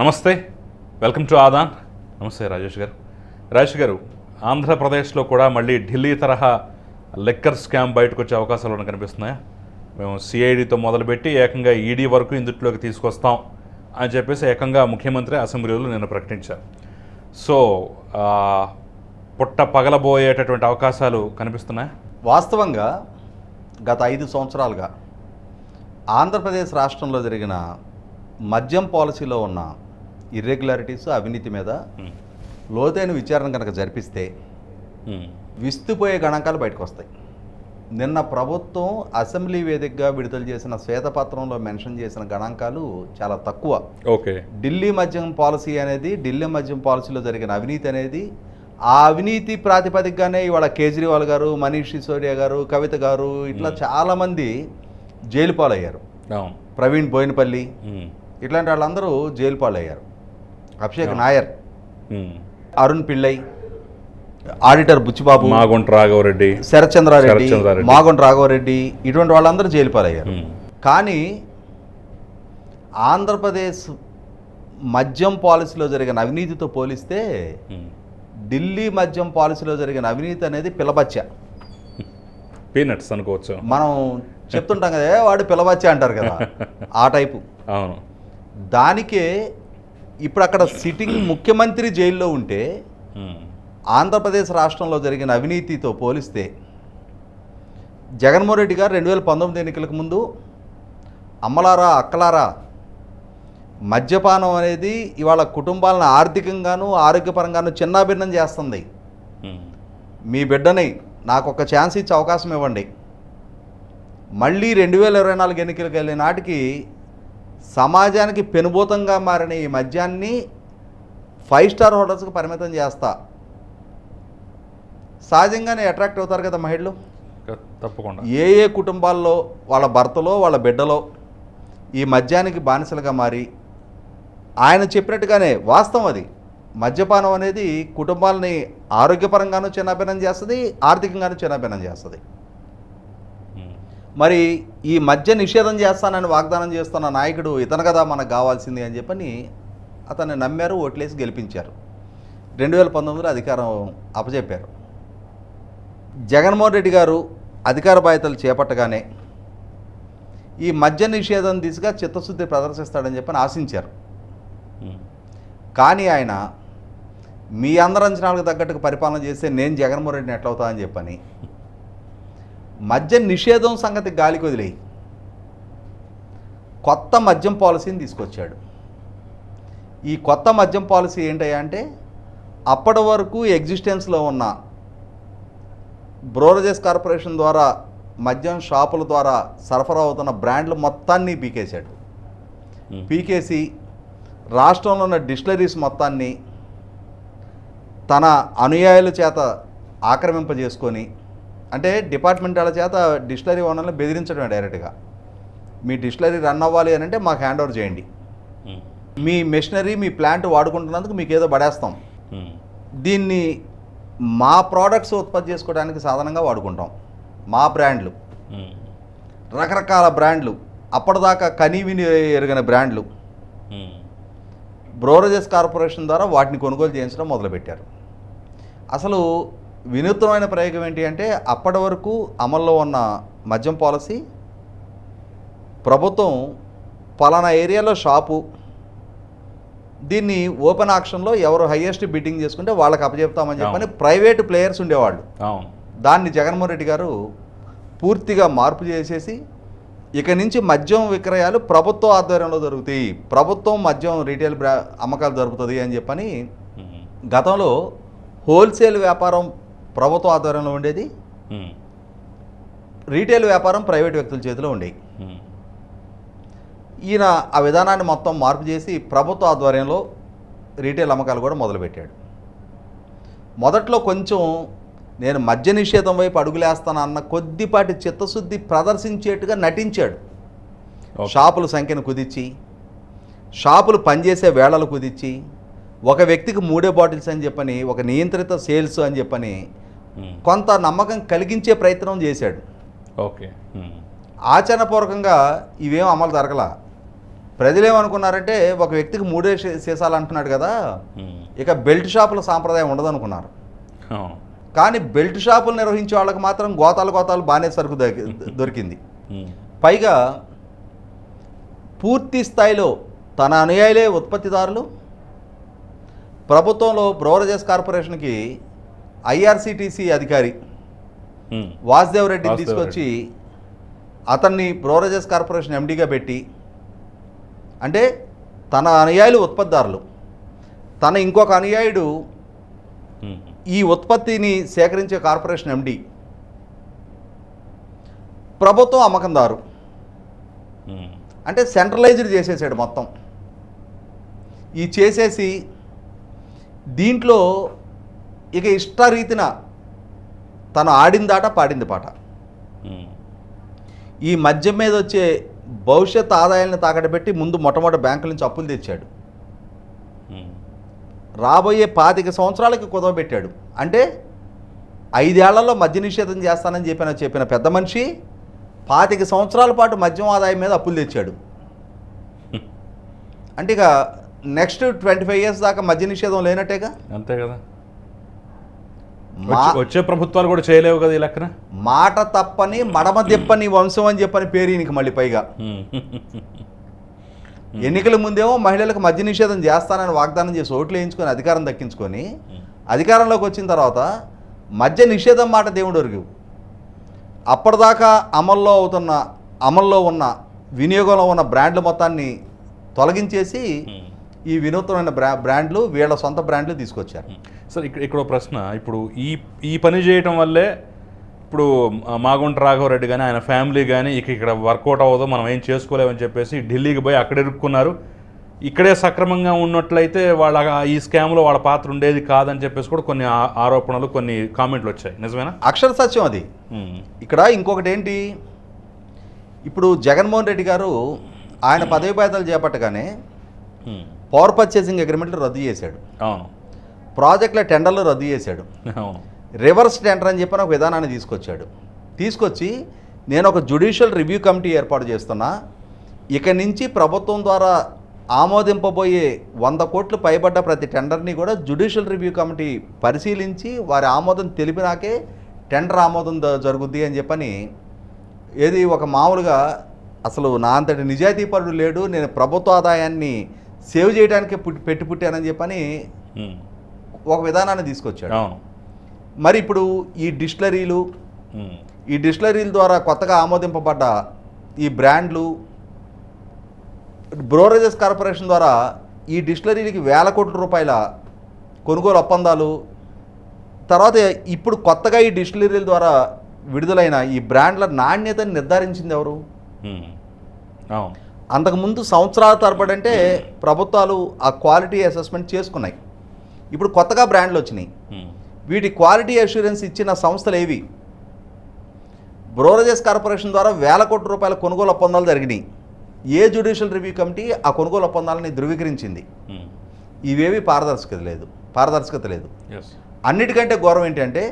నమస్తే. Welcome to Aadan నమస్తే రాజేష్ గారు. రాజేష్ గారు ఆంధ్రప్రదేశ్లో కూడా మళ్ళీ ఢిల్లీ తరహా లెక్కర్ స్కామ్ బయటకు వచ్చే అవకాశాలు ఏమైనా కనిపిస్తున్నాయా? మేము సిఐడితో మొదలుపెట్టి ఏకంగా ఈడీ వరకు ఇందుట్లోకి తీసుకొస్తాం అని చెప్పేసి ఏకంగా ముఖ్యమంత్రి అసెంబ్లీలో నిన్న ప్రకటించారు. సో పుట్ట పగలబోయేటటువంటి అవకాశాలు కనిపిస్తున్నాయా? వాస్తవంగా గత ఐదు సంవత్సరాలుగా ఆంధ్రప్రదేశ్ రాష్ట్రంలో జరిగిన మద్యం పాలసీలో ఉన్న ఇర్రెగ్యులారిటీస్ అవినీతి మీద లోతైన విచారణ కనుక జరిపిస్తే విస్తుపోయే గణాంకాలు బయటకు వస్తాయి. నిన్న ప్రభుత్వం అసెంబ్లీ వేదికగా విడుదల చేసిన శ్వేతపత్రంలో మెన్షన్ చేసిన గణాంకాలు చాలా తక్కువ. ఓకే. ఢిల్లీ మద్యం పాలసీ అనేది ఢిల్లీ మద్యం పాలసీలో జరిగిన అవినీతి అనేది ఆ అవినీతి ప్రాతిపదికగానే ఇవాళ కేజ్రీవాల్ గారు మనీష్ సిసోడియా గారు కవిత గారు ఇట్లా చాలామంది జైలు పాలయ్యారు. ప్రవీణ్ బోయినపల్లి ఇట్లాంటి వాళ్ళందరూ జైలు పాలయ్యారు. అభిషేక్ నాయర్. అరుణ్ పిళ్ళై ఆడిటర్ బుచ్చిబాబు మాగుంట రాఘవరెడ్డి శరత్చంద్రారెడ్డి. మాగొండ రాఘవరెడ్డి ఇటువంటి వాళ్ళందరూ జైలు పాలయ్యారు. కానీ ఆంధ్రప్రదేశ్ మద్యం పాలసీలో జరిగిన అవినీతితో పోలిస్తే. ఢిల్లీ మద్యం పాలసీలో జరిగిన అవినీతి అనేది పిలబచ్చ. పీనట్స్ అనుకోవచ్చు. మనం చెప్తుంటాం కదా "ఏ, వాడు పిలబచ్చ అంటారు కదా ఆ టైపు. అవును. దానికే ఇప్పుడు అక్కడ సిట్టింగ్ ముఖ్యమంత్రి జైల్లో ఉంటే ఆంధ్రప్రదేశ్ రాష్ట్రంలో జరిగిన అవినీతితో పోలిస్తే జగన్మోహన్ రెడ్డి గారు రెండు వేల పంతొమ్మిది ఎన్నికలకు ముందు అమ్మలారా అక్కలారా మద్యపానం అనేది ఇవాళ కుటుంబాలను ఆర్థికంగాను ఆరోగ్యపరంగాను చిన్నాభిన్నం చేస్తుంది. ఉమ్, మీ బిడ్డని నాకు ఒక ఛాన్స్ ఇచ్చే అవకాశం ఇవ్వండి. మళ్ళీ రెండు వేల ఇరవై నాలుగు ఎన్నికలకు వెళ్ళే నాటికి సమాజానికి పెనుభూతంగా మారిన ఈ మద్యాన్ని ఫైవ్ స్టార్ హోటల్స్కి పరిమితం చేస్తా. సహజంగానే అట్రాక్ట్ అవుతారు కదా మహిళలు? తప్పకుండా. ఏ ఏ కుటుంబాల్లో వాళ్ళ భర్తలో వాళ్ళ బిడ్డలో ఈ మద్యానికి బానిసలుగా మారి ఆయన చెప్పినట్టుగానే వాస్తవం అది. మద్యపానం అనేది కుటుంబాలని ఆరోగ్యపరంగానూ చిన్నభిన్నం చేస్తుంది ఆర్థికంగానూ చిన్నభిన్నం చేస్తుంది. మరి ఈ మధ్య నిషేధం చేస్తానని వాగ్దానం చేస్తున్న నాయకుడు ఇతను కదా మనకు కావాల్సింది అని చెప్పని అతన్ని నమ్మారు ఓట్లేసి గెలిపించారు. రెండు వేల పంతొమ్మిదిలో అధికారం అప్పచెప్పారు జగన్మోహన్ రెడ్డి గారు అధికార బాధ్యతలు చేపట్టగానే ఈ మద్య నిషేధం దిశగా చిత్తశుద్ధి ప్రదర్శిస్తాడని చెప్పని ఆశించారు. కానీ ఆయన మీ అందరి అంచనాలకు తగ్గట్టుగా పరిపాలన చేస్తే నేను జగన్మోహన్ రెడ్డిని ఎట్లవుతా అని చెప్పని మద్య నిషేధం సంగతి గాలికి వదిలేయి. కొత్త మద్యం పాలసీని తీసుకొచ్చాడు. ఈ కొత్త మద్యం పాలసీ ఏంటయ్యా అంటే అప్పటి వరకు ఎగ్జిస్టెన్స్లో ఉన్న బ్రోరజెస్ కార్పొరేషన్ ద్వారా మద్యం షాపుల ద్వారా సరఫరా అవుతున్న బ్రాండ్లు మొత్తాన్ని పీకేశాడు. పీకేసి రాష్ట్రంలో ఉన్న డిస్టిలరీస్ మొత్తాన్ని తన అనుయాయుల చేత ఆక్రమింపజేసుకొని అంటే డిపార్ట్మెంట్ వాళ్ళ చేత డిస్టిలరీ ఓనర్ని బెదిరించడమే డైరెక్ట్గా. మీ డిస్టిలరీ రన్ అవ్వాలి అని అంటే మాకు హ్యాండ్ ఓవర్ చేయండి. మీ మెషినరీ మీ ప్లాంట్ వాడుకుంటున్నందుకు మీకు ఏదో పడేస్తాం. దీన్ని మా ప్రోడక్ట్స్ ఉత్పత్తి చేసుకోవడానికి సాధనంగా వాడుకుంటాం. మా బ్రాండ్లు. రకరకాల బ్రాండ్లు. అప్పటిదాకా కనీవిని ఎరగని బ్రాండ్లు. బ్రోరజెస్ కార్పొరేషన్ ద్వారా వాటిని కొనుగోలు చేయించడం మొదలుపెట్టారు. అసలు వినూత్నమైన ప్రయోగం ఏంటి అంటే అప్పటి వరకు అమల్లో ఉన్న మద్యం పాలసీ ప్రభుత్వం పలానా ఏరియాలో షాపు దీన్ని ఓపెన్ ఆక్షన్లో ఎవరు హయ్యెస్ట్ బిడ్డింగ్ చేసుకుంటే వాళ్ళకి అప్పచెప్తామని చెప్పని ప్రైవేట్ ప్లేయర్స్ ఉండేవాళ్ళు. దాన్ని జగన్మోహన్ రెడ్డి గారు పూర్తిగా మార్పు చేసేసి ఇక నుంచి మద్యం విక్రయాలు ప్రభుత్వ ఆధ్వర్యంలో జరుగుతాయి. ప్రభుత్వం మద్యం రీటైల్ అమ్మకాలు జరుపుతుంది అని చెప్పని గతంలో హోల్సేల్ వ్యాపారం ప్రభుత్వ ఆధ్వర్యంలో ఉండేది. రీటైల్ వ్యాపారం ప్రైవేట్ వ్యక్తుల చేతిలో ఉండేవి ఈయన ఆ విధానాన్ని మొత్తం మార్పు చేసి ప్రభుత్వ ఆధ్వర్యంలో రీటైల్ అమ్మకాలు కూడా మొదలుపెట్టాడు. మొదట్లో కొంచెం నేను మద్య నిషేధం వైపు అడుగులేస్తాను అన్న కొద్దిపాటి చిత్తశుద్ధి ప్రదర్శించేట్టుగా నటించాడు. షాపుల సంఖ్యను కుదించి షాపులు పనిచేసే వేళలు కుదించి ఒక వ్యక్తికి మూడే బాటిల్స్ అని చెప్పని ఒక నియంత్రిత సేల్స్ అని చెప్పని కొంత నమ్మకం కలిగించే ప్రయత్నం చేశాడు. ఓకే. ఆచరణపూర్వకంగా ఇవేం అమలు జరగల. ప్రజలు ఏమనుకున్నారంటే ఒక వ్యక్తికి మూడే సీసాలు అంటున్నాడు కదా. ఇక బెల్ట్ షాపుల సాంప్రదాయం ఉండదనుకున్నారు. కానీ బెల్ట్ షాపులు నిర్వహించే వాళ్ళకి మాత్రం గోతాలు గోతాలు బాగానే సరుకు దొరికి- దొరికింది. పైగా పూర్తి స్థాయిలో తన అనుయాయులే ఉత్పత్తిదారులు. ప్రభుత్వంలో బ్రోవరేజెస్ కార్పొరేషన్కి ఐఆర్సిటీసీ అధికారి. వాసుదేవ్ రెడ్డిని తీసుకొచ్చి అతన్ని బ్రోవరేజెస్ కార్పొరేషన్ ఎండీగా పెట్టి అంటే తన అనుయాయులు ఉత్పత్తిదారులు తన ఇంకొక అనుయాయుడు. ఈ ఉత్పత్తిని సేకరించే కార్పొరేషన్ ఎండి ప్రభుత్వం అమ్మకందారు. అంటే సెంట్రలైజ్డ్ చేసేసాడు మొత్తం ఈ చేసేసి దీంట్లో ఇక ఇష్టరీతిన తను ఆడిందాట పాడింది పాట. ఈ మద్యం మీద వచ్చే భవిష్యత్ ఆదాయాలను తాకట్టు పెట్టి ముందు మొట్టమొదటి బ్యాంకుల నుంచి అప్పులు తెచ్చాడు. రాబోయే పాతిక సంవత్సరాలకి కుదవబెట్టాడు అంటే ఐదేళ్ళలో మద్య నిషేధం చేస్తానని చెప్పిన చెప్పిన పెద్ద మనిషి పాతిక సంవత్సరాల పాటు మద్యం ఆదాయం మీద అప్పులు తెచ్చాడు. అంటే ఇక నెక్స్ట్ ట్వంటీ ఫైవ్ ఇయర్స్ దాకా మద్య నిషేధం లేనట్టేగా? అంతే కదా. వచ్చే- వచ్చే ప్రభుత్వాలు కూడా చేయలేవు కదా ఈ లెక్కన మాట తప్పని మడమ దెప్పని వంశం అని చెప్పని పేరు ఈయనకి మళ్ళీ పైగా. ఎన్నికల ముందేమో మహిళలకు మద్య నిషేధం చేస్తానని వాగ్దానం చేసి ఓట్లు వేయించుకొని అధికారం దక్కించుకొని ఉమ్. అధికారంలోకి వచ్చిన తర్వాత మద్య నిషేధం మాట దేవుడు అరుగు అప్పటిదాకా అమల్లో అవుతున్న అమల్లో ఉన్న వినియోగంలో ఉన్న బ్రాండ్ల మొత్తాన్ని తొలగించేసి ఉమ్. ఈ వినూత్నమైన బ్రా బ్రాండ్లు వీళ్ళ సొంత బ్రాండ్లు తీసుకొచ్చారు సార్ ఇక్కడ ఇక్కడ ప్రశ్న. ఇప్పుడు ఈ ఈ పని చేయటం వల్లే ఇప్పుడు మాగుంట రాఘవరెడ్డి కానీ ఆయన ఫ్యామిలీ కానీ ఇక ఇక్కడ వర్కౌట్ అవ్వదు మనం ఏం చేసుకోలేమని చెప్పేసి ఢిల్లీకి పోయి అక్కడ ఇరుక్కున్నారు. ఇక్కడే సక్రమంగా ఉన్నట్లయితే వాళ్ళ ఈ స్కామ్లో వాళ్ళ పాత్ర ఉండేది కాదని చెప్పేసి కూడా కొన్ని ఆరోపణలు కొన్ని కామెంట్లు వచ్చాయి. నిజమేనా? అక్షర సత్యం అది. ఇక్కడ ఇంకొకటి ఏంటి ఇప్పుడు జగన్మోహన్ రెడ్డి గారు ఆయన పదవి బాధ్యతలు చేపట్టగానే. పవర్ పర్చేసింగ్ అగ్రిమెంట్లు రద్దు చేశాడు. అవును. ప్రాజెక్టుల టెండర్లు రద్దు చేశాడు. రివర్స్ టెండర్ అని చెప్పిన ఒక విధానాన్ని తీసుకొచ్చాడు. తీసుకొచ్చి నేను ఒక జ్యుడిషియల్ రివ్యూ కమిటీ ఏర్పాటు చేస్తున్నా. ఇక నుంచి ప్రభుత్వం ద్వారా ఆమోదింపబోయే వంద కోట్లు పైబడ్డ ప్రతి టెండర్ని కూడా జ్యుడిషియల్ రివ్యూ కమిటీ పరిశీలించి వారి ఆమోదం తెలిపినాకే టెండర్ ఆమోదం జరుగుద్ది అని చెప్పని ఏది ఒక మామూలుగా అసలు నా అంతటి నిజాయితీపరుడు లేడు. నేను ప్రభుత్వ ఆదాయాన్ని సేవ్ చేయడానికి పుట్టి పెట్టి పుట్టానని చెప్పని. ఒక విధానాన్ని తీసుకొచ్చాడు. అవును. మరి ఇప్పుడు ఈ డిస్టిలరీలు. ఈ డిస్టిలరీల ద్వారా కొత్తగా ఆమోదింపబడ్డ ఈ బ్రాండ్లు బ్రోరేజెస్ కార్పొరేషన్ ద్వారా ఈ డిస్టిలరీలకి వేల కోట్ల రూపాయల కొనుగోలు ఒప్పందాలు తర్వాత ఇప్పుడు కొత్తగా ఈ డిస్టిలరీల ద్వారా విడుదలైన ఈ బ్రాండ్ల నాణ్యతని నిర్ధారించింది ఎవరు? అంతకుముందు సంవత్సరాల తరబడి అంటే ప్రభుత్వాలు ఆ క్వాలిటీ అసెస్మెంట్ చేసుకున్నాయి. ఇప్పుడు కొత్తగా బ్రాండ్లు వచ్చినాయి. వీటి క్వాలిటీ అష్యూరెన్స్ ఇచ్చిన సంస్థలు ఏవి బ్రోరేజెస్ కార్పొరేషన్ ద్వారా వేల కోట్ల రూపాయల కొనుగోలు ఒప్పందాలు జరిగినాయి ఏ జ్యుడిషియల్ రివ్యూ కమిటీ ఆ కొనుగోలు ఒప్పందాలని ధృవీకరించింది. ఇవేవి పారదర్శకత లేదు పారదర్శకత లేదు అన్నిటికంటే ఘోరం ఏంటంటే.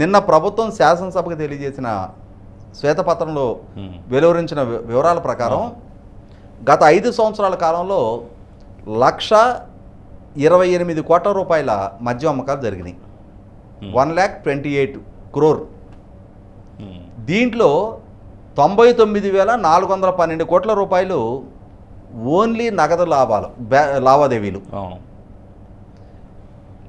నిన్న ప్రభుత్వం శాసనసభకు తెలియజేసిన శ్వేతపత్రంలో. వెలువరించిన వివరాల ప్రకారం గత ఐదు సంవత్సరాల కాలంలో లక్ష ఇరవై ఎనిమిది కోట్ల రూపాయల మద్యం అమ్మకాలు జరిగినాయి. Hmm. One lakh twenty eight crore. Um. దీంట్లో తొంభై తొమ్మిది వేల నాలుగు వందల పన్నెండు కోట్ల రూపాయలు ఓన్లీ నగదు లాభాలు లావాదేవీలు.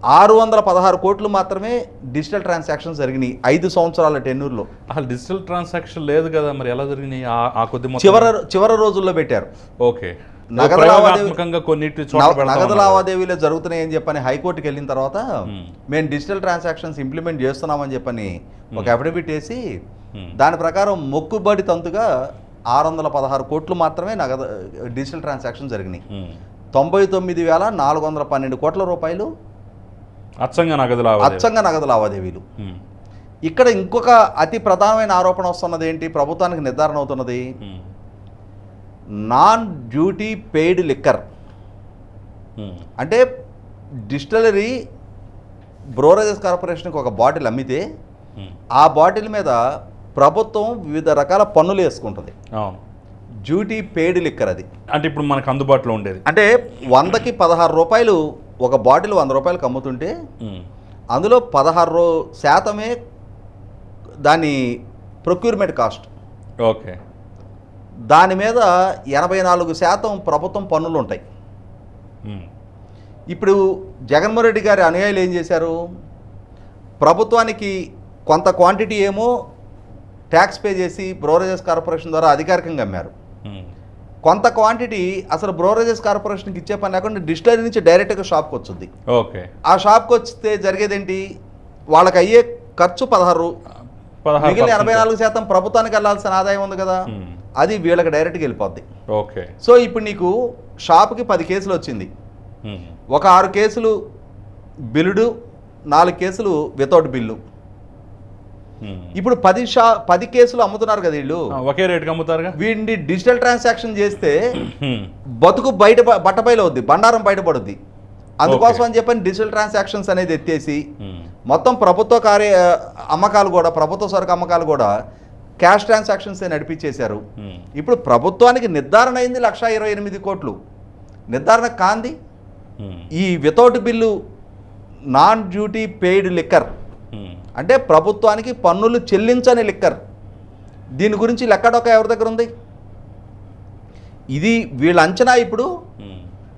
ఆరు వందల పదహారు కోట్లు మాత్రమే డిజిటల్ ట్రాన్సాక్షన్స్ జరిగినాయి ఐదు సంవత్సరాల టెన్యూర్లో. అసలు డిజిటల్ ట్రాన్సాక్షన్ లేదు కదా మరి ఎలా జరిగినాయి? ఆ- కొద్ది చివర చివరి రోజుల్లో పెట్టారు. ఓకే. నగదు నగదు. లావాదేవీలే జరుగుతున్నాయని చెప్పని హైకోర్టుకి వెళ్ళిన తర్వాత. మేము డిజిటల్ ట్రాన్సాక్షన్స్ ఇంప్లిమెంట్ చేస్తున్నామని చెప్పని ఒక. అఫిడవిట్ వేసి. దాని ప్రకారం మొక్కుబడి తంతుగా ఆరు వందల పదహారు కోట్లు మాత్రమే నగదు డిజిటల్ ట్రాన్సాక్షన్ జరిగినాయి. తొంభై తొమ్మిది వేల నాలుగు వందల పన్నెండు కోట్ల రూపాయలు అచ్చంగా నగదు లావాదేవీ. అచ్చంగా నగదు లావాదేవీలు. ఇక్కడ ఇంకొక అతి ప్రధానమైన ఆరోపణ వస్తున్నది ఏంటి ప్రభుత్వానికి నిర్ధారణ అవుతున్నది. Non duty paid liquor. ఉమ్. అంటే డిస్టిలరీ బ్రోరేజెస్ కార్పొరేషన్కి ఒక బాటిల్ అమ్మితే ఉమ్. ఆ బాటిల్ మీద ప్రభుత్వం వివిధ రకాల పన్నులు వేసుకుంటుంది. అవును. డ్యూటీ పెయిడ్ లిక్కర్ అది. అంటే ఇప్పుడు మనకు అందుబాటులో ఉండేది. అంటే వందకి పదహారు రూపాయలు ఒక బాటిల్ వంద రూపాయలకు అమ్ముతుంటే ఉమ్. అందులో పదహారు రూ శాతమే దాని ప్రొక్యూర్మెంట్ కాస్ట్. ఓకే. దాని మీద ఎనభై నాలుగు శాతం ప్రభుత్వం పన్నులు ఉంటాయి. ఇప్పుడు జగన్మోహన్ రెడ్డి గారి అనుయాయులు ఏం చేశారు? ప్రభుత్వానికి కొంత క్వాంటిటీ ఏమో ట్యాక్స్ పే చేసి బ్రోరేజెస్ కార్పొరేషన్ ద్వారా అధికారికంగా అమ్మారు. కొంత క్వాంటిటీ అసలు బ్రోరేజెస్ కార్పొరేషన్కి ఇచ్చే పని లేకుండా డిస్టిలరీ నుంచి డైరెక్ట్గా షాప్కి వచ్చింది ఓకే. ఆ షాప్కి వస్తే జరిగేదేంటి? వాళ్ళకి అయ్యే ఖర్చు పదహారు మిగిలిన ఎనభై. నాలుగు శాతం ప్రభుత్వానికి వెళ్ళాల్సిన ఆదాయం ఉంది కదా ఉమ్. అది వీళ్ళకి డైరెక్ట్గా వెళ్ళిపోద్ది ఓకే సో ఇప్పుడు నీకు షాప్కి పది కేసులు వచ్చింది ఉమ్. ఒక ఆరు కేసులు బిల్లుడు నాలుగు కేసులు వితౌట్ బిల్లు ఉమ్. ఇప్పుడు పది షా పది కేసులు అమ్ముతున్నారు కదా వీళ్ళు ఒకే రేటుకి అమ్ముతారుగా వీడిని డిజిటల్ ట్రాన్సాక్షన్ చేస్తే. బతుకు బయట బట్టబయలు అవుద్ది బండారం బయటపడుద్ది అందుకోసం అని చెప్పని డిజిటల్ ట్రాన్సాక్షన్స్ అనేది ఎత్తేసి ఉమ్. మొత్తం ప్రభుత్వ కార్య అమ్మకాలు కూడా ప్రభుత్వ సరుకు అమ్మకాలు కూడా క్యాష్ ట్రాన్సాక్షన్స్ నడిపించేశారు ఉమ్. ఇప్పుడు ప్రభుత్వానికి నిర్ధారణ అయింది లక్ష ఇరవై ఎనిమిది కోట్లు నిర్ధారణ కాంది ఉమ్. ఈ without bill non duty paid liquor. అంటే ప్రభుత్వానికి పన్నులు చెల్లించని లిక్కర్ దీని గురించి లెక్కడొక ఎవరి దగ్గర ఉంది ఇది వీళ్ళ అంచనా ఇప్పుడు.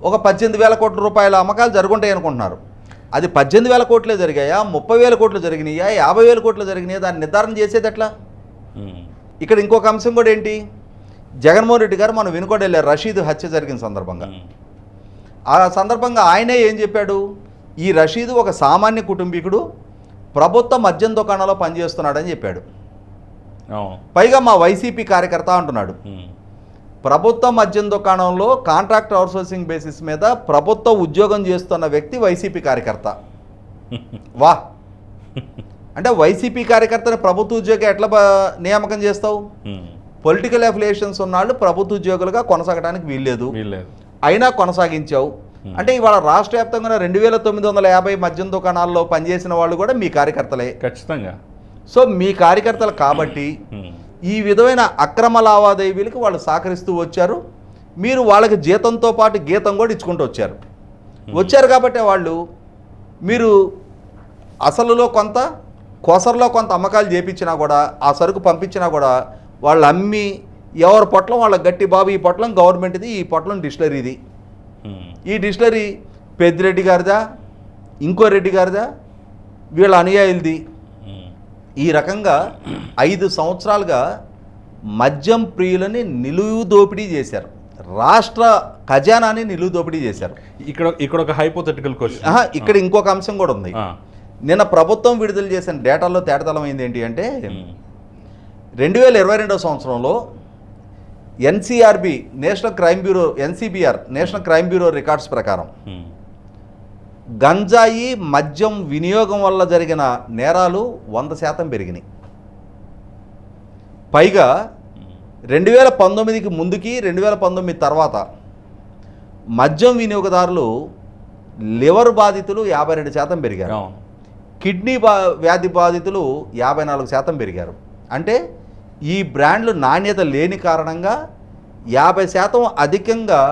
ఒక పద్దెనిమిది వేల కోట్ల రూపాయల అమ్మకాలు జరుగుంటాయి అనుకుంటున్నారు. అది పద్దెనిమిది వేల కోట్లే జరిగాయా? ముప్పై వేల కోట్లు జరిగినాయా? యాభై వేల కోట్లు జరిగినాయా? దాన్ని నిర్ధారణ చేసేది ఎట్లా. ఇక్కడ ఇంకొక అంశం కూడా ఏంటి? జగన్మోహన్ రెడ్డి గారు మనం వినుకోడు వెళ్ళారు రషీద్ హత్య జరిగిన సందర్భంగా. ఆ సందర్భంగా ఆయనే ఏం చెప్పాడు? ఈ రషీద్ ఒక సామాన్య కుటుంబీకుడు ప్రభుత్వ మద్యం దుకాణంలో పనిచేస్తున్నాడని చెప్పాడు. పైగా మా వైసీపీ కార్యకర్త అంటున్నాడు. ప్రభుత్వ మద్యం దుకాణంలో కాంట్రాక్ట్ అవుట్సోర్సింగ్ బేసిస్ మీద ప్రభుత్వ ఉద్యోగం చేస్తున్న వ్యక్తి వైసీపీ కార్యకర్త. వా. అంటే వైసీపీ కార్యకర్తని ప్రభుత్వ ఉద్యోగి ఎట్లా నియామకం చేస్తావు. పొలిటికల్ అఫిలియేషన్స్ ఉన్నాళ్ళు ప్రభుత్వ ఉద్యోగులుగా కొనసాగడానికి వీల్లేదు. అయినా కొనసాగించావు. అంటే ఇవాళ రాష్ట్ర వ్యాప్తంగా రెండు వేల తొమ్మిది వందల యాభై మద్యం దుకాణాల్లో పనిచేసిన వాళ్ళు కూడా మీ కార్యకర్తలే. ఖచ్చితంగా. సో మీ కార్యకర్తలు కాబట్టి. ఈ విధమైన అక్రమ లావాదేవీలకు వాళ్ళు సహకరిస్తూ వచ్చారు మీరు వాళ్ళకి జీతంతో పాటు గీతం కూడా ఇచ్చుకుంటూ వచ్చారు వచ్చారు కాబట్టి వాళ్ళు మీరు అసలులో కొంత కొసరులో కొంత అమ్మకాలు చేపించినా కూడా ఆ సరుకు పంపించినా కూడా వాళ్ళు అమ్మి ఎవరి పొట్లం వాళ్ళ గట్టి బాబు ఈ పొట్లం గవర్నమెంట్ది ఈ పొట్లం డిస్టిలరీది. ఈ డిస్టిలరీ పెద్దిరెడ్డి గారిదా ఇంకో రెడ్డి గారిదా వీళ్ళ అనుయాయులది. ఈ రకంగా ఐదు సంవత్సరాలుగా మద్యం ప్రియులని నిలువు దోపిడీ చేశారు. రాష్ట్ర ఖజానాని నిలువు దోపిడీ చేశారు. ఇక్కడ ఇక్కడ ఒక హైపోథెటికల్ క్వశ్చన్ ఇక్కడ ఇంకొక అంశం కూడా ఉంది. నిన్న ప్రభుత్వం విడుదల చేసిన డేటాలో తేటతలం అయింది ఏంటి అంటే రెండు వేల ఇరవై రెండవ సంవత్సరంలో NCRB national crime bureau NCBR national crime bureau records ప్రకారం గంజాయి మద్యం వినియోగం వల్ల జరిగిన నేరాలు వంద శాతం పెరిగినాయి. పైగా రెండు వేల పంతొమ్మిదికి ముందుకి రెండు వేల పంతొమ్మిది తర్వాత మద్యం వినియోగదారులు లివర్ బాధితులు యాభై రెండు శాతం పెరిగారు. కిడ్నీ బా వ్యాధి బాధితులు యాభై నాలుగు శాతం పెరిగారు. అంటే ఈ బ్రాండ్లు నాణ్యత లేని కారణంగా యాభై శాతం అధికంగా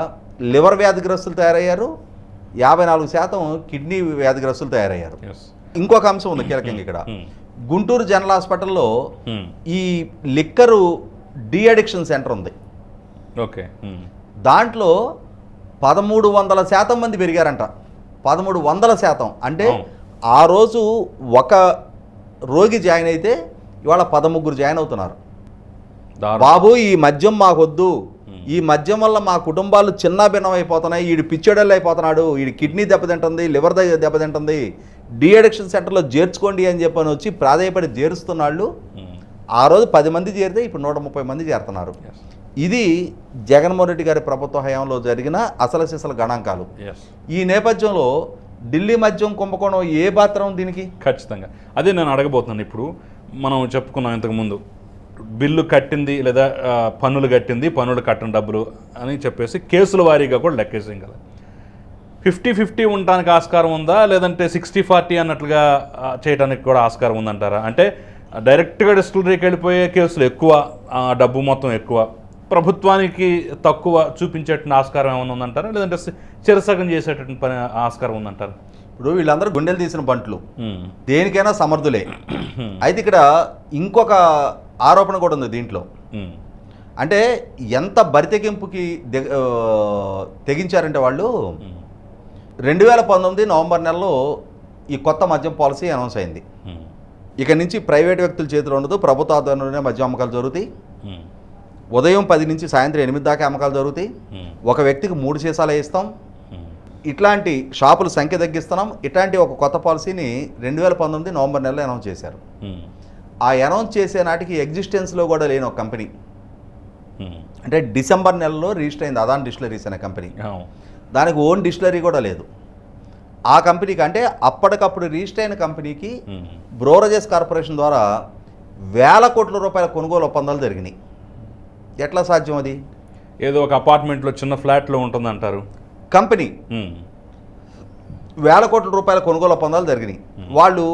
లివర్ వ్యాధిగ్రస్తులు తయారయ్యారు. యాభై నాలుగు శాతం కిడ్నీ వ్యాధిగ్రస్తులు తయారయ్యారు ఇంకొక అంశం ఉంది కీలకంగా ఇక్కడ Hmm. గుంటూరు జనరల్ హాస్పిటల్లో Hmm. ఈ లిక్కరు డి అడిక్షన్ సెంటర్ ఉంది ఓకే ఉమ్. దాంట్లో పదమూడు వందల శాతం మంది పెరిగారంట పదమూడు వందల శాతం అంటే అవును. ఆ రోజు ఒక రోగి జాయిన్ అయితే ఇవాళ పదముగ్గురు జాయిన్ అవుతున్నారు. బాబు ఈ మద్యం మాకొద్దు Hmm. ఈ మద్యం వల్ల మా కుటుంబాలు చిన్న భిన్నం అయిపోతున్నాయి. వీడి పిచ్చోడెళ్ళు అయిపోతున్నాడు. వీడి కిడ్నీ దెబ్బతింటుంది లివర్ దగ్గర దెబ్బతింటుంది. డి అడిక్షన్ సెంటర్లో చేర్చుకోండి అని చెప్పని వచ్చి ప్రాధాయపడి చేరుస్తున్నాళ్ళు. ఉమ్. ఆ రోజు పది మంది చేరితే ఇప్పుడు నూట ముప్పై మంది చేరుతున్నారు. ఇది జగన్మోహన్ రెడ్డి గారి ప్రభుత్వ హయాంలో జరిగిన అసలు సిసల గణాంకాలు. ఈ నేపథ్యంలో ఢిల్లీ మద్యం కుంభకోణం ఏ పాత్రం దీనికి? ఖచ్చితంగా. అదే నేను అడగబోతున్నాను ఇప్పుడు. మనం చెప్పుకున్నాం ఇంతకుముందు బిల్లు కట్టింది లేదా పన్నులు కట్టింది పన్నులు కట్టని డబ్బులు అని చెప్పేసి కేసుల వారీగా కూడా లెక్కేసాం కదా. ఫిఫ్టీ ఫిఫ్టీ ఉండడానికి ఆస్కారం ఉందా? లేదంటే సిక్స్టీ ఫార్టీ అన్నట్లుగా చేయడానికి కూడా ఆస్కారం ఉందంటారా? అంటే డైరెక్ట్గా డిస్టిలరీకి వెళ్ళిపోయే కేసులు ఎక్కువ డబ్బు మొత్తం ఎక్కువ. ప్రభుత్వానికి తక్కువ చూపించేటువంటి ఆస్కారం ఏమైనా ఉందంటారా? లేదంటే చిరసగం చేసేటటువంటి పని ఆస్కారం ఉందంటారా? ఇప్పుడు వీళ్ళందరూ గుండెలు తీసిన బంట్లు. దేనికైనా సమర్థులే. అయితే ఇక్కడ ఇంకొక ఆరోపణ కూడా ఉంది దీంట్లో. అంటే ఎంత బరితెగింపుకి తెగించారంటే వాళ్ళు. రెండు వేల పంతొమ్మిది నవంబర్ నెలలో ఈ కొత్త మద్యం పాలసీ అనౌన్స్ అయింది. ఇక నుంచి ప్రైవేట్ వ్యక్తుల చేతిలో ఉండదు ప్రభుత్వ ఆధ్వర్యంలోనే మద్యం అమ్మకాలు జరుగుతాయి. ఉదయం పది నుంచి సాయంత్రం ఎనిమిది దాకా అమ్మకాలు జరుగుతాయి. ఒక వ్యక్తికి మూడు సీసాలు ఇస్తాం ఉమ్. ఇట్లాంటి షాపుల సంఖ్య తగ్గిస్తున్నాం ఇట్లాంటి ఒక కొత్త పాలసీని రెండు వేల పంతొమ్మిది నవంబర్ నెలలో అనౌన్స్ చేశారు. ఆ అనౌన్స్ చేసే నాటికి ఎగ్జిస్టెన్స్లో కూడా లేని ఒక కంపెనీ. అంటే డిసెంబర్ నెలలో రిజిస్టర్ అయింది అదాన్ డిస్టిలరీస్ అనే కంపెనీ. దానికి ఓన్ డిస్టిలరీ కూడా లేదు ఆ కంపెనీకి అంటే అప్పటికప్పుడు రిజిస్టర్ అయిన కంపెనీకి. బ్రోరజెస్ కార్పొరేషన్ ద్వారా వేల కోట్ల రూపాయల కొనుగోలు ఒప్పందాలు జరిగినాయి ఎట్లా సాధ్యం అది ఏదో ఒక అపార్ట్మెంట్లో చిన్న ఫ్లాట్లో ఉంటుందంటారు కంపెనీ. వేల కోట్ల రూపాయల కొనుగోలు ఒప్పందాలు జరిగినాయి వాళ్ళు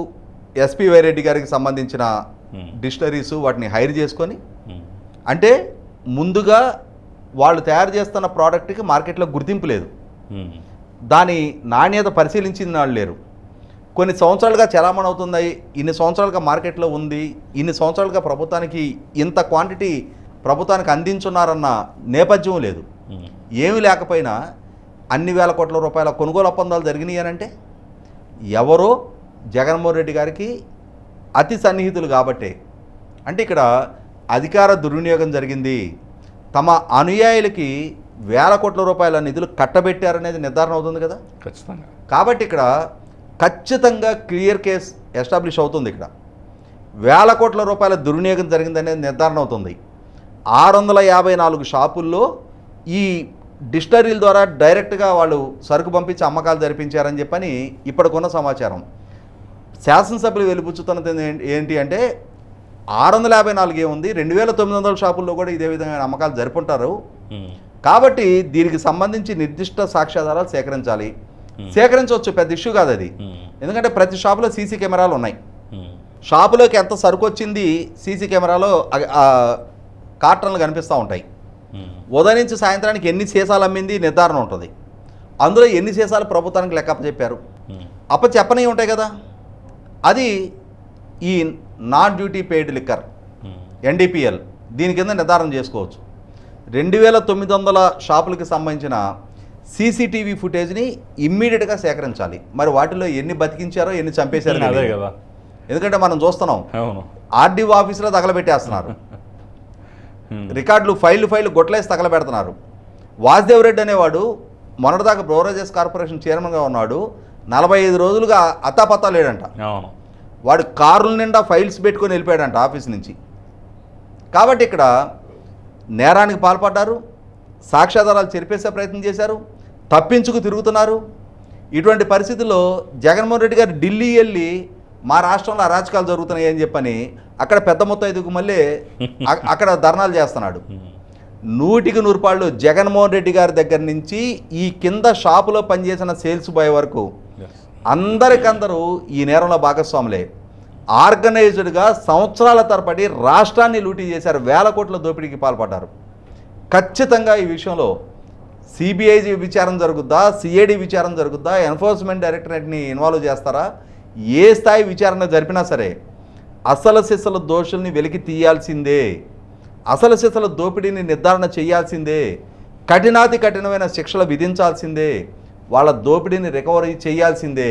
ఎస్పి వైరెడ్డి గారికి సంబంధించిన ఉమ్. డిస్టిలరీస్ వాటిని హైర్ చేసుకొని ఉమ్. అంటే ముందుగా వాళ్ళు తయారు చేస్తున్న ప్రోడక్ట్కి మార్కెట్లో గుర్తింపు లేదు ఉమ్. దాని నాణ్యత పరిశీలించిన వాళ్ళు లేరు కొన్ని సంవత్సరాలుగా చలామణి అవుతుంది ఇన్ని సంవత్సరాలుగా మార్కెట్లో ఉంది ఇన్ని సంవత్సరాలుగా ప్రభుత్వానికి ఇంత క్వాంటిటీ ప్రభుత్వానికి అందించున్నారన్న నేపథ్యం లేదు. ఏమీ లేకపోయినా అన్ని వేల కోట్ల రూపాయల కొనుగోలు ఒప్పందాలు జరిగినాయి అని అంటే ఎవరో జగన్మోహన్ రెడ్డి గారికి అతి సన్నిహితులు కాబట్టే. అంటే ఇక్కడ అధికార దుర్వినియోగం జరిగింది. తమ అనుయాయులకి వేల కోట్ల రూపాయల నిధులు కట్టబెట్టారనేది నిర్ధారణ అవుతుంది కదా? ఖచ్చితంగా. కాబట్టి ఇక్కడ ఖచ్చితంగా క్లియర్ కేస్ ఎస్టాబ్లిష్ అవుతుంది ఇక్కడ. వేల కోట్ల రూపాయల దుర్వినియోగం జరిగిందనేది నిర్ధారణ అవుతుంది. ఆరు వందల యాభై నాలుగు షాపుల్లో ఈ డిస్టరీల ద్వారా డైరెక్ట్గా వాళ్ళు సరుకు పంపించి అమ్మకాలు జరిపించారని చెప్పని ఇప్పటికున్న సమాచారం. శాసనసభ్యులు వెలిపుచ్చుతున్నది ఏంటి- అంటే ఆరు వందల యాభై నాలుగు ఏముంది రెండు వేల తొమ్మిది వందల షాపుల్లో కూడా ఇదే విధంగా అమ్మకాలు జరుపుంటారు. కాబట్టి దీనికి సంబంధించి నిర్దిష్ట సాక్ష్యాధారాలు సేకరించాలి. సేకరించవచ్చు పెద్ద ఇష్యూ కాదు అది. ఎందుకంటే ప్రతి షాపులో సీసీ కెమెరాలు ఉన్నాయి. షాపులోకి ఎంత సరుకు వచ్చింది సీసీ కెమెరాలో కార్టన్లు కనిపిస్తూ ఉంటాయి. ఉదయం నుంచి సాయంత్రానికి ఎన్ని సీసాలు అమ్మింది నిర్ధారణ ఉంటుంది అందులో ఎన్ని సీసాలు ప్రభుత్వానికి లెక్క చెప్పారు. అప్ప చెప్పని ఉంటాయి కదా అది ఈ non duty paid liquor. NDPL దీని కింద నిర్ధారణ చేసుకోవచ్చు. రెండు వేల తొమ్మిది వందల షాపులకి సంబంధించిన సీసీటీవీ ఫుటేజ్ని ఇమ్మీడియట్గా సేకరించాలి. మరి వాటిలో ఎన్ని బతికించారో ఎన్ని చంపేశారో అదే. కదా. ఎందుకంటే మనం చూస్తున్నాం. ఆర్డీఓ ఆఫీసులో తగలబెట్టేస్తున్నారు. ఉమ్. రికార్డులు ఫైళ్ళు ఫైళ్ళు గొట్లేసి తగలబెడుతున్నారు. వాసుదేవ్ రెడ్డి అనేవాడు మొన్నటిదాకా బ్రోరేజెస్ కార్పొరేషన్ చైర్మన్గా ఉన్నాడు. నలభై ఐదు రోజులుగా అత్తాపత్తా లేడంట అవును వాడు కారుల నిండా ఫైల్స్ పెట్టుకొని వెళ్ళిపోయాడంట ఆఫీస్ నుంచి కాబట్టి ఇక్కడ నేరానికి పాల్పడ్డారు సాక్ష్యాధారాలు చెరిపేసే ప్రయత్నం చేశారు తప్పించుకు తిరుగుతున్నారు ఇటువంటి పరిస్థితుల్లో జగన్మోహన్ రెడ్డి గారు ఢిల్లీ వెళ్ళి మా రాష్ట్రంలో అరాచకాలు జరుగుతున్నాయి అని చెప్పని అక్కడ పెద్ద మొత్తం ఎదుగు మళ్ళీ అక్కడ ధర్నాలు చేస్తున్నాడు. నూటికి నూరుపాళ్ళు జగన్మోహన్ రెడ్డి గారి దగ్గర నుంచి ఈ కింద షాపులో పనిచేసిన సేల్స్ బాయ్ వరకు. అందరికందరూ ఈ నేరంలో భాగస్వాములే. ఆర్గనైజ్డ్గా సంవత్సరాల తరబడి రాష్ట్రాన్ని లూటీ చేశారు వేల కోట్ల దోపిడీకి పాల్పడ్డారు. ఖచ్చితంగా ఈ విషయంలో సిబిఐ విచారణ జరుగుద్దా సిఐడి విచారణ జరుగుద్దా ఎన్ఫోర్స్మెంట్ డైరెక్టరేట్ని ఇన్వాల్వ్ చేస్తారా ఏ స్థాయి విచారణ జరిపినా సరే అసలు సిసల దోషుల్ని వెలికి తీయాల్సిందే. అసలు సిసల దోపిడీని నిర్ధారణ చేయాల్సిందే. కఠినాతి కఠినమైన శిక్షలు విధించాల్సిందే. వాళ్ళ దోపిడీని రికవరీ చేయాల్సిందే.